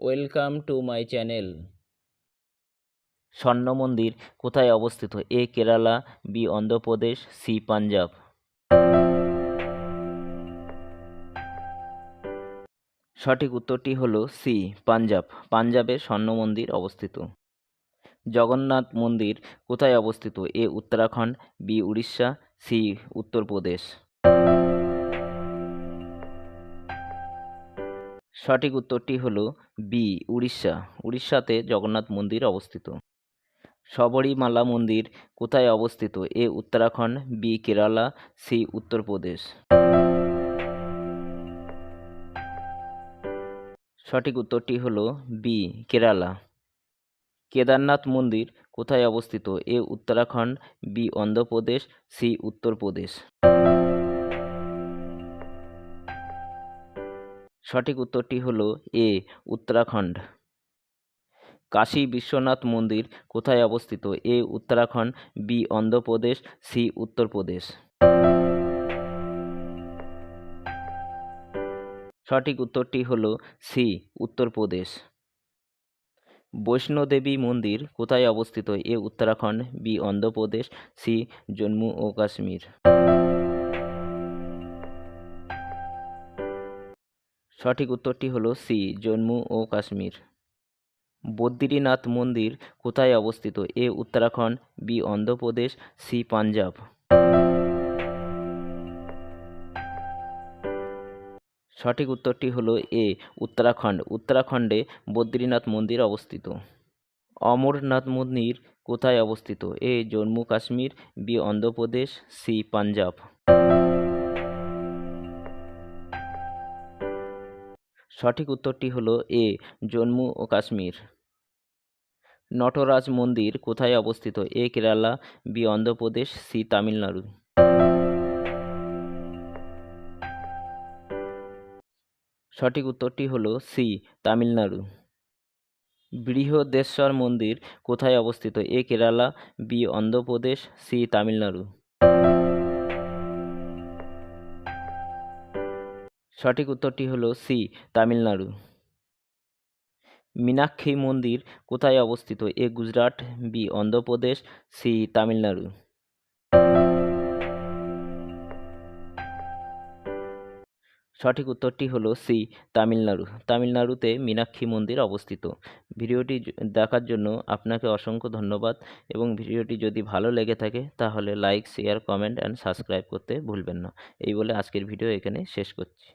Welcome to my channel. স্বর্ণ মন্দির কোথায় অবস্থিত? A Kerala, B Andhra Pradesh, C Punjab. সঠিক উত্তরটি হলো সি, পাঞ্জাব। পাঞ্জাবে স্বর্ণ মন্দির অবস্থিত। জগন্নাথ মন্দির কোথায় অবস্থিত? A Uttarakhand, B Orissa, C Uttar Pradesh. সঠিক উত্তরটি হল বি, উড়িষ্যা। উড়িষ্যাতে জগন্নাথ মন্দির অবস্থিত। শবরীমালা মন্দির কোথায় অবস্থিত? A Uttarakhand, B Kerala, C Uttar Pradesh. সঠিক উত্তরটি হল বি, কেরালা। কেদারনাথ মন্দির কোথায় অবস্থিত? A Uttarakhand, B Andhra Pradesh, C Uttar Pradesh. সঠিক উত্তরটি হলো এ, উত্তরাখণ্ড। কাশী বিশ্বনাথ মন্দির কোথায় অবস্থিত? A, Uttarakhand, B, Andhra Pradesh, C, Uttar Pradesh. সঠিক উত্তরটি হল সি, উত্তরপ্রদেশ। বৈষ্ণোদেবী মন্দির কোথায় অবস্থিত? A, Uttarakhand, B, Andhra Pradesh, C, Jammu ও কাশ্মীর। সঠিক উত্তরটি হলো সি, জম্মু ও কাশ্মীর। বদ্রীনাথ মন্দির কোথায় অবস্থিত? A, Uttarakhand, B, Andhra Pradesh, C, Punjab. সঠিক উত্তরটি হলো এ, উত্তরাখণ্ড। উত্তরাখণ্ডে বদ্রীনাথ মন্দির অবস্থিত। অমরনাথ মন্দির কোথায় অবস্থিত? A, Jammu Kashmir, B, Andhra Pradesh, C, Punjab. সঠিক উত্তরটি হলো এ, জম্মু ও কাশ্মীর। নটরাজ মন্দির কোথায় অবস্থিত? A, Kerala, B, Andhra Pradesh, C, Tamil Nadu. সঠিক উত্তরটি হলো সি, তামিলনাড়ু। বৃহদেশ্বর মন্দির কোথায় অবস্থিত? A, Kerala, B, Andhra Pradesh, C, Tamil Nadu. সঠিক উত্তরটি হলো সি তামিলনাড়ু। মীনাক্ষী মন্দির কোথায় অবস্থিত? A Gujarat B Andhra Pradesh C Tamil Nadu. সঠিক উত্তরটি হলো সি তামিলনাড়ু। তামিলনাড়ুতে মীনাক্ষী মন্দির অবস্থিত। ভিডিওটি দেখার জন্য আপনাকে অসংখ্য ধন্যবাদ এবং ভিডিওটি যদি ভালো লেগে থাকে, তাহলে like, share, comment and subscribe করতে ভুলবেন না। এই বলে আজকের ভিডিও এখানে শেষ করছি।